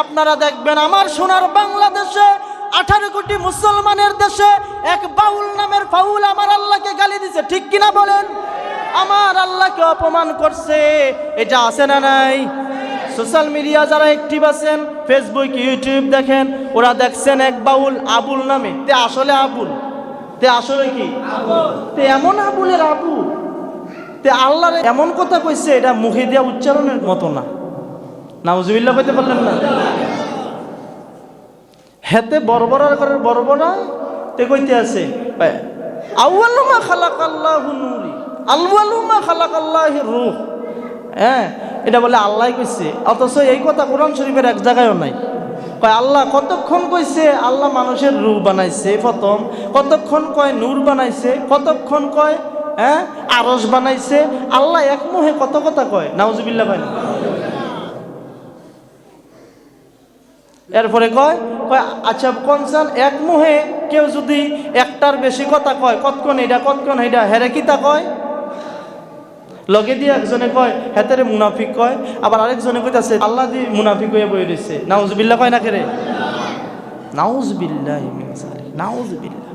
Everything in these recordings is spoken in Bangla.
আপনারা দেখবেন আমার সোনার বাংলাদেশে আঠারো কোটি মুসলমানের দেশে এক বাউল নামের ফাউল আমার আল্লাহকে গালি দিছে। ঠিক কিনা বলেন? আমার আল্লাহকে অপমান করছে। এটা আছে না নাই? সোশ্যাল মিডিয়া যারা অ্যাক্টিভ আছেন ফেসবুক ইউটিউব দেখেন, ওরা দেখছেন এক বাউল আবুল নামে। তে আসলে আবুল? তে আসলে কি? তে এমন আবুলের আবুল তে আল্লাহর এমন কথা কইছে, এটা মুখে দিয়া উচ্চারণের মতো না। নাউজুবিল্লাহ কইতে পারলেন না? হেতে বড়বড়ার করে বড়বড়া তে কইতে আছে আউয়ালুমা খালাকাল্লাহু নূরি আউয়ালুমা খালাকাল্লাহি রূহ। হ্যাঁ এটা বলে আল্লাহ কইছে, অথচ এই কথা কোরআন শরীফের এক জায়গায়ও নাই। কয়, আল্লাহ কতক্ষণ কইছে, আল্লাহ মানুষের রূপ বানাইছে, প্রথম। কতক্ষণ কয় নূর বানাইছে, কতক্ষণ কয় হ্যাঁ আরস বানাইছে, আল্লাহ এক মুহে কত কথা কয়? নাউজুবিল্লাহ কয় না। এরপরে কয় কয় আচ্ছা কনসান এক মুহে কেউ যদি একটার বেশি কথা কয়, কতক্ষণ এটা কতক্ষণ এটা হেরে কিতা কয়? লগে দিয়ে একজনে কয়, হেতেরে মুনাফিক কয়, আবার আরেকজনে কইতাছে, আল্লাহ দি মুনাফিক হয়ে বই রয়েছে নাউজবিল্লাহ কয় না কেরে নাউজবিল্লাহ নাউজবিল্লাহ।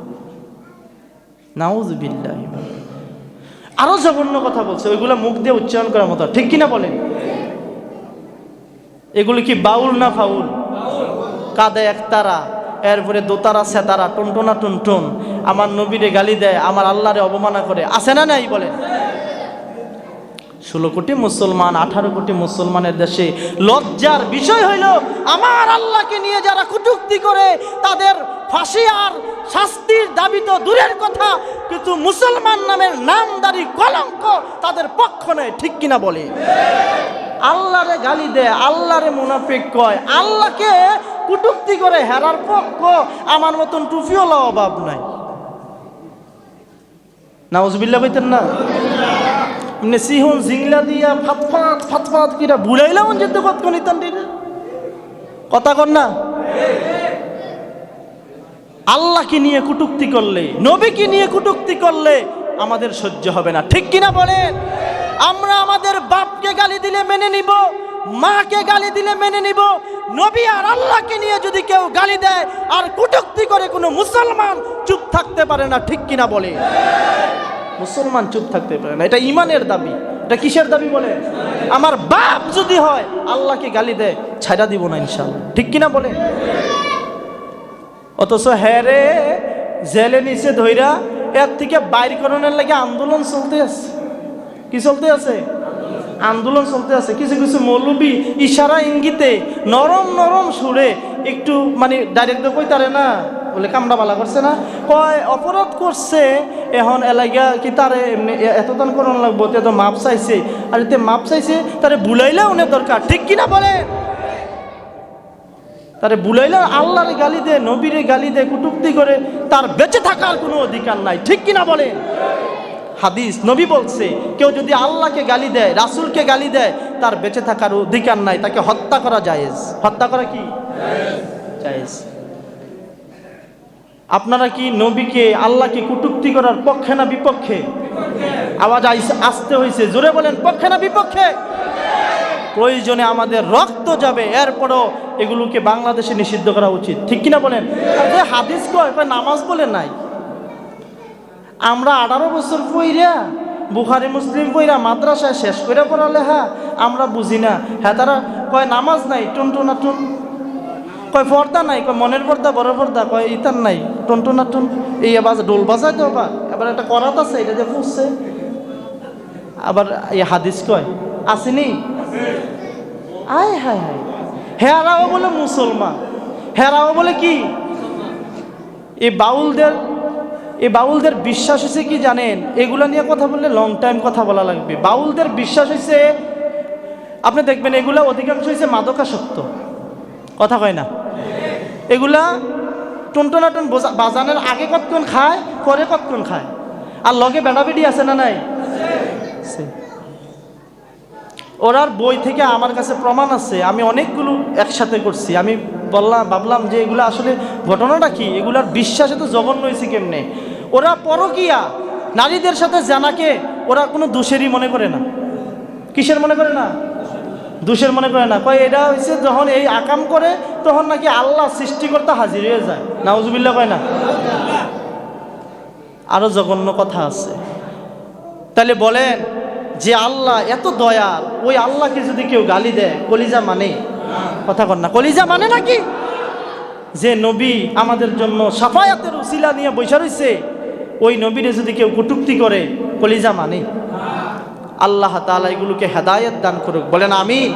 নাউজবিল্লাহ আরও জঘন্য কথা বলছে, ওইগুলো মুখ দিয়ে উচ্চারণ করার মতো, ঠিক কিনা বলেন? এগুলো কি বাউল না ফাউল? কাঁদে একতারা এরপরে দোতারা সেতারা টুনটুনা টুনটুন। আমার নবীরে গালি দেয়, আমার আল্লাহরে অবমাননা করে। আছে না নাই বলে? ষোলো কোটি মুসলমান, আঠারো কোটি মুসলমানের দেশে লজ্জার বিষয় হইল, আমার আল্লাহকে নিয়ে যারা কুটুক্তি করে, তাদের ফাঁসি আর শাস্তির দাবি তো দূরের কথা, কিন্তু মুসলমান নামের নামদারি কলঙ্ক তাদের পক্ষ নেয়, ঠিক কিনা বলে? আল্লাহরে গালি দেয় আল্লাহরে মুনাফিক কয়। আল্লাহকে কুটুক্তি করে হেরার পক্ষ, আমার মতন টুফিওলা অভাব নাই। নাউজবিল্লা কইতেন না? এমনি সিহন জিংলা দিয়া ফাতফাত ফাতফাত কিরা বুড়াইলাম যেতে কতক্ষণ ইতান কথা কর না? আল্লাহকে নিয়ে কুটুক্তি করলে, নবীকে নিয়ে কুটুক্তি করলে আমাদের সহ্য হবে না। ঠিক কিনা বলেন? আমরা আমাদের বাপকে গালি দিলে মেনে নিব, মাকে গালি দিলে মেনে নিব, নবী আর আল্লাহকে নিয়ে যদি কেউ গালি দেয়, আর কুটুক্তি করে কোনো মুসলমান চুপ থাকতে পারে না, ঠিক কিনা বলে? মুসলমান চুপ থাকতে পারে না, এটা ইমানের দাবি। এটা কিসের দাবি বলে? আমার বাপ যদি হয়, আল্লাহকে গালি দেয় ছাড়া দিব না ইনশাল্লাহ ঠিক কিনা বলে? অথচ হ্যারে জেলে নিচে ধইরা, এর থেকে বাইর করানোর লাগে আন্দোলন চলতে আছে। কি চলতে আছে? আন্দোলন চলতে আছে। কিছু কিছু মৌলবি ইশারা ইঙ্গিতে নরম নরম সুরে একটু মানে ডাইরেক্ট কই তারে না, বলে কামড়া বালা করছে না। কয়, অপরাধ করছে, এখন এলাকা কি তারে এমনি এতদান করণ লাগবো, তে তো মাপ চাইছে। আর এতে মাপ চাইছে, তারে বুলাইলে উনি দরকার। ঠিক কিনা বলে তারে বুলাইলে আল্লাহরে গালি দে, নবীরে গালি দে, কুটুক্তি করে তার বেঁচে থাকার কোনো অধিকার নাই। ঠিক কিনা বলে হাদিস, নবী বলছে, কেউ যদি আল্লাহকে গালি দেয়, রাসূলকে গালি দেয়, তার বেঁচে থাকার অধিকার নাই, তাকে হত্যা করা জায়েজ। হত্যা করা কি? জায়েজ। আপনারা কি নবীকে, আল্লাহকে কুটুক্তি করার পক্ষে না বিপক্ষে? আওয়াজ আসতে হয়েছে জোরে বলেন, পক্ষে না বিপক্ষে? প্রয়োজনে আমাদের রক্ত যাবে, এরপরও এগুলোকে বাংলাদেশে নিষিদ্ধ করা উচিত। ঠিক কিনা বলেন? হাদিস কয় নামাজ বলে নাই? আমরা আঠারো বছর পইরা বুখারি, মুসলিম পইরা মাদ্রাসায় শেষ করে পড়ালে হ্যাঁ আমরা বুঝি না। হ্যাঁ তারা কয়, নামাজ নাই, টুনটুনা টুন কয়, পর্দা নাই। কয়, মনের পর্দা, বড় পর্দা। কয়, ইতার নাই, টুনটুনা টুন এই আবার ডোল বাজায় তো আবার এবার একটা করাত আছে, এটা যে ফুসছে। আবার এই হাদিস কয়, আসেনি? আয় হায় হায়। হেরাও বলে মুসলমান। হেরাও বলে কি? এই বাউলদের এই বাউলদের বিশ্বাস হয়েছে কি জানেন? এগুলা নিয়ে কথা বললে লং টাইম কথা বলা লাগবে। বাউলদের বিশ্বাস হয়েছে, আপনি দেখবেন এগুলা অধিকাংশ হয়েছে মাদকাসক্ত। কথা কয় না? এগুলা টুনটুনাটুন বাজানের আগে কতক্ষণ খায়, পরে কতক্ষণ খায়? আর লগে বেড়াবেড়ি আছে না নাই। ওরার বই থেকে আমার কাছে প্রমাণ আছে, আমি অনেকগুলো একসাথে করছি। আমি বললাম, ভাবলাম যে এগুলো আসলে ঘটনাটা কি? এগুলার বিশ্বাসে তো জঘন্য হয়েছে কেমনে? ওরা পরকিয়া। নারীদের সাথে জানাকে ওরা কোনো দোষেরই মনে করে না। কিসের মনে করে না? দোষের মনে করে না। কয়, এটা হয়েছে যখন এই আকাম করে, তখন নাকি আল্লাহ সৃষ্টিকর্তা হাজির হয়ে যায়। নাউজুবিল্লা কয় না? আরও জঘন্য কথা আছে। তাহলে বলেন যে আল্লাহ এত দয়াল, ওই আল্লাহকে যদি কেউ গালি দেয়, কলিজা মানে? কথা কর না। কলিজা মানে নাকি? যে নবী আমাদের জন্য সাফায়াতের উসিলা নিয়ে বৈশা রয়েছে ওই নবীরে যদি কেউ কুটুক্তি করে, কলিজা মানে। আল্লাহ তালা এগুলোকে হেদায়ত দান করুক। বলেন আমিন।